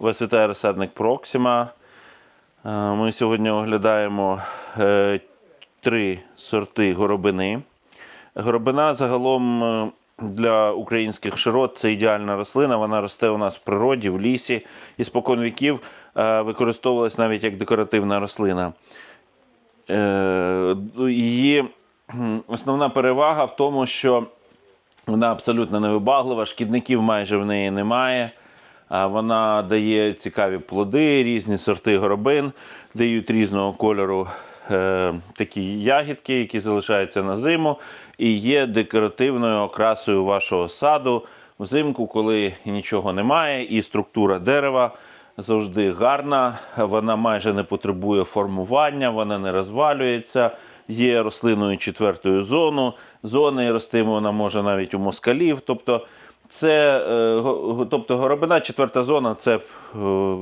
Вас вітає розсадник Проксима. Е, Ми сьогодні оглядаємо е, три сорти горобини. Горобина загалом е, для українських широт це ідеальна рослина. Вона росте у нас в природі, в лісі і спокон віків використовувалась навіть як декоративна рослина. Її основна перевага в тому, що вона абсолютно невибаглива, шкідників майже в неї немає. Вона дає цікаві плоди, різні сорти горобин, дають різного кольору е, такі ягідки, які залишаються на зиму, і є декоративною окрасою вашого саду взимку, коли нічого немає, і структура дерева завжди гарна. Вона майже не потребує формування, вона не розвалюється. Є рослиною четвертої зону. Зони рости вона може навіть у москалів. Тобто, це, е, тобто горобина, четверта зона, це е,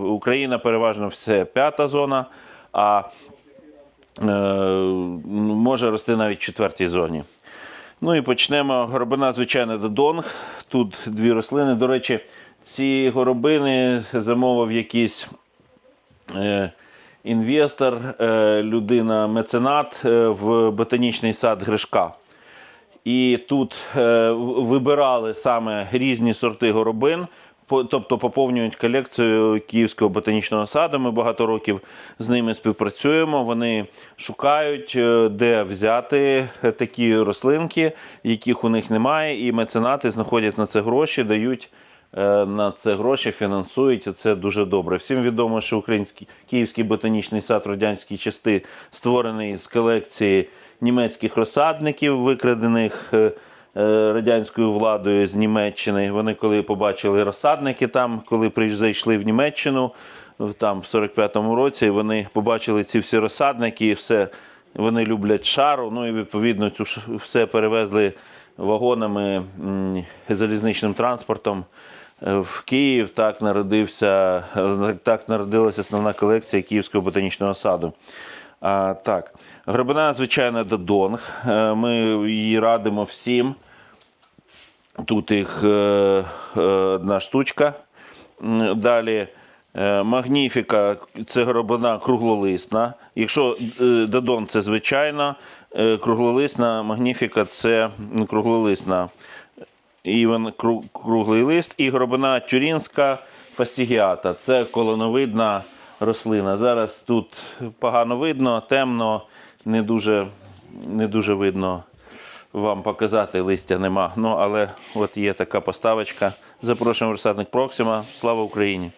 Україна переважно все п'ята зона, а е, може рости навіть в четвертій зоні. Ну і почнемо. Горобина, звичайно, додонг. Тут дві рослини. До речі, ці горобини замовив якийсь інвестор, людина, меценат е, в ботанічний сад Гришка. І тут е, вибирали саме різні сорти горобин, по- тобто поповнюють колекцію Київського ботанічного саду. Ми багато років з ними співпрацюємо. Вони шукають, е, де взяти е, такі рослинки, яких у них немає, і меценати знаходять на це гроші, дають на це гроші, фінансують. Це дуже добре. Всім відомо, що український Київський ботанічний сад радянській части створений з колекції німецьких розсадників, викрадених е, е, радянською владою з Німеччини. Вони коли побачили розсадники там, коли зайшли в Німеччину там в 45-му році, вони побачили ці всі розсадники і все. Вони люблять шару. Ну і відповідно цю все перевезли вагонами залізничним транспортом. Е, В Київ так народився, е, так народилася основна колекція Київського ботанічного саду. А, так, грибина, звичайно, додонг. Е, Ми її радимо всім. Тут їх одна штучка. Далі магніфіка це горобина круглолисна. Якщо е, додон це звичайна, е, круглолисна, магніфіка це круглолисна. І він круглий лист, і горобина тюрінська фастігіата. Це колоновидна рослина. Зараз тут погано видно, темно, не дуже, не дуже видно вам показати, листя нема. Ну, але от є така поставочка. Запрошуємо в розсадник Проксима. Слава Україні!